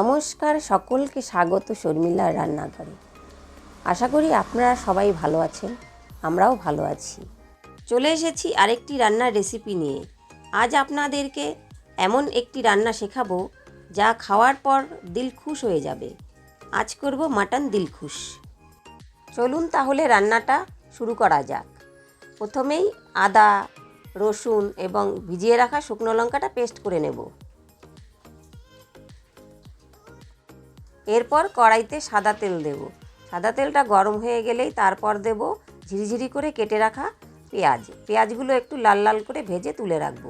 আপনাদের সকলকে স্বাগত শর্মিলার রান্নাঘরে। আশা করি আপনারা সবাই ভালো আছেন, আমরাও ভালো আছি। চলে এসেছি আরেকটি রান্নার রেসিপি নিয়ে। আজ আপনাদেরকে এমন একটি রান্না শেখাবো যা খাওয়ার পর দিল খুশ হয়ে যাবে। আজ করব মাটন দিলখুশ চলুন তাহলে রান্নাটা শুরু করা যাক। প্রথমেই আদা, রসুন এবং ভিজিয়ে রাখা শুকনো লঙ্কাটা পেস্ট করে নেব। এরপর কড়াইতে সাদা তেল দেব। সাদা তেলটা গরম হয়ে গেলেই তারপর দেব ঝিরিঝিরি করে কেটে রাখা পেঁয়াজ। পেঁয়াজগুলো একটু লাল লাল করে ভেজে তুলে রাখব।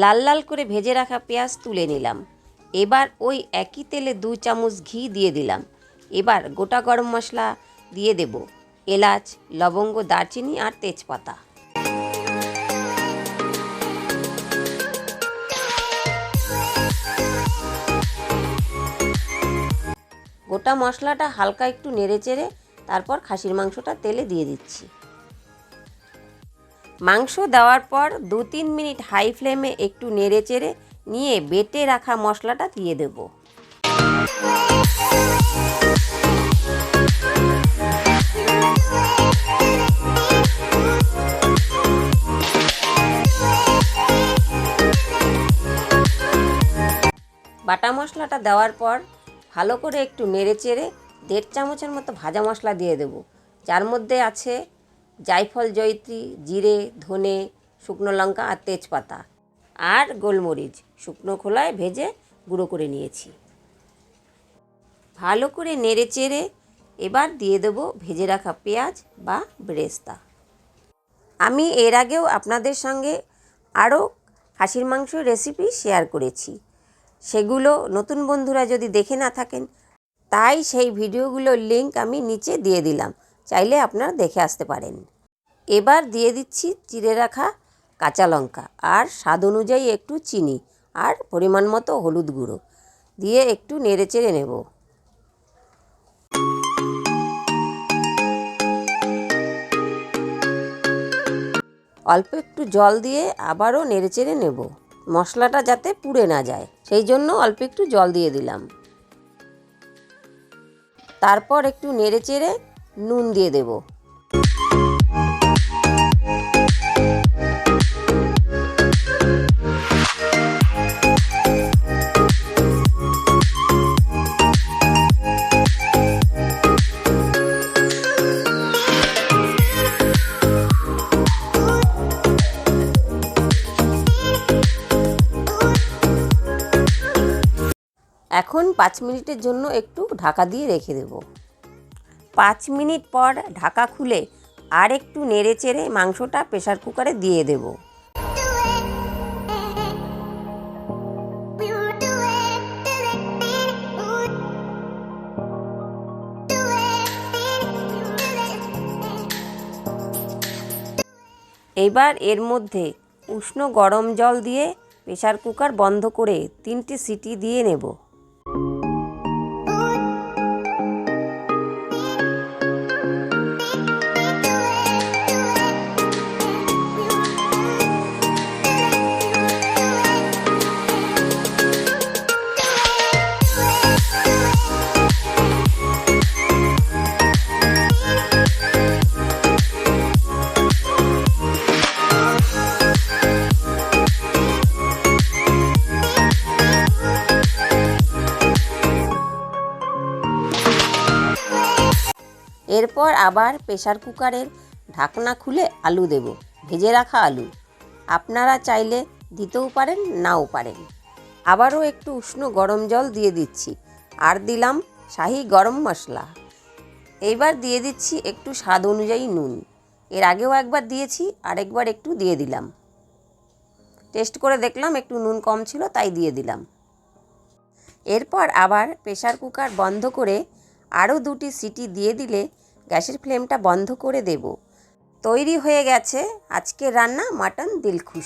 লাল লাল করে ভেজে রাখা পেঁয়াজ তুলে নিলাম। এবার ওই একই তেলে দু চামচ ঘি দিয়ে দিলাম। এবার গোটা গরম মশলা দিয়ে দেব। এলাচ, লবঙ্গ, দারচিনি আর তেজপাতা। গোটা মশলাটা হালকা একটু নেড়ে চেড়ে তারপর খাসির মাংসটা তেলে দিয়ে দিচ্ছি। মাংস দেওয়ার পর দু তিন মিনিট হাই ফ্লেমে একটু নেড়ে চেড়ে নিয়ে বেটে রাখা মশলাটা দিয়ে দেব। বাটা মশলাটা দেওয়ার পর ভালো করে একটু নেড়ে চেড়ে দেড় চামচের মতো ভাজা মশলা দিয়ে দেব। যার মধ্যে আছে জায়ফল, জয়ত্রী, জিরে, ধনে, শুকনো লঙ্কা আর তেজপাতা আর গোলমরিচ। শুকনো খোলায় ভেজে গুঁড়ো করে নিয়েছি। ভালো করে নেড়ে চেড়ে এবার দিয়ে দেবো ভেজে রাখা পেঁয়াজ বা ব্রেস্তা। আমি এর আগেও আপনাদের সঙ্গে আরও খাসির মাংস রেসিপি শেয়ার করেছি। সেগুলো নতুন বন্ধুরা যদি দেখে না থাকেন, তাই সেই ভিডিওগুলোর লিঙ্ক আমি নিচে দিয়ে দিলাম। চাইলে আপনারা দেখে আসতে পারেন। এবার দিয়ে দিচ্ছি চিড়ে রাখা কাঁচা লঙ্কা আর স্বাদ অনুযায়ী একটু চিনি আর পরিমাণ মতো হলুদ গুঁড়ো। দিয়ে একটু নেড়ে চেড়ে নেব। অল্প একটু জল দিয়ে আবারও নেড়ে চেড়ে নেব। মশলাটা যাতে পুড়ে না যায়, সেই জন্য অল্প একটু জল দিয়ে দিলাম। তারপর একটু নেড়ে চেড়ে নুন দিয়ে দেব। এখন পাঁচ মিনিটের জন্য একটু ঢাকা দিয়ে রেখে দেব। পাঁচ মিনিট পর ঢাকা খুলে আর একটু নেড়ে চেড়ে মাংসটা প্রেশার কুকারে দিয়ে দেব। এবার এর মধ্যে উষ্ণ গরম জল দিয়ে প্রেশার কুকার বন্ধ করে তিনটে সিটি দিয়ে নেব। এরপর আবার প্রেশার কুকারের ঢাকনা খুলে আলু দেব। ভেজে রাখা আলু। আপনারা চাইলে দিতেও পারেন, নাও পারেন। আবারও একটু উষ্ণ গরম জল দিয়ে দিচ্ছি। আর দিলাম শাহি গরম মশলা। এইবার দিয়ে দিচ্ছি একটু স্বাদ অনুযায়ী নুন। এর আগেও একবার দিয়েছি, আরেকবার একটু দিয়ে দিলাম। টেস্ট করে দেখলাম একটু নুন কম ছিল, তাই দিয়ে দিলাম। এরপর আবার প্রেশার কুকার বন্ধ করে আরও দুটি সিটি দিয়ে দিলে গ্যাসের ফ্লেমটা বন্ধ করে দেব। তৈরি হয়ে গেছে আজকের রান্না মাটন দিলখুশ।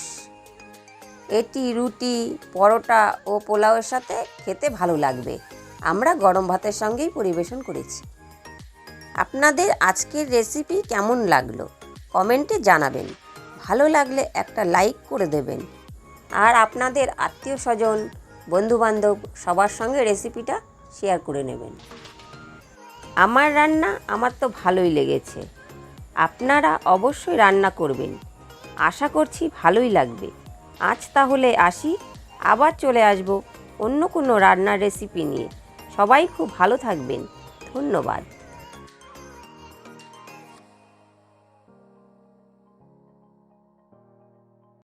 এটি রুটি, পরোটা ও পোলাওয়ের সাথে খেতে ভালো লাগবে। আমরা গরম ভাতের সঙ্গেই পরিবেশন করেছি। আপনাদের আজকের রেসিপি কেমন লাগল? কমেন্টে জানাবেন। ভালো লাগলে একটা লাইক করে দেবেন। আর আপনাদের আত্মীয় স্বজন, বন্ধুবান্ধব সবার সঙ্গে রেসিপিটা শেয়ার করে নেবেন। আমার রান্না আমার তো ভালোই লেগেছে। আপনারা অবশ্যই রান্না করবেন। আশা করছি ভালোই লাগবে। আজ তাহলে আসি, আবার চলে আসব অন্য কোনো রান্নার রেসিপি নিয়ে। সবাই খুব ভালো থাকবেন। ধন্যবাদ।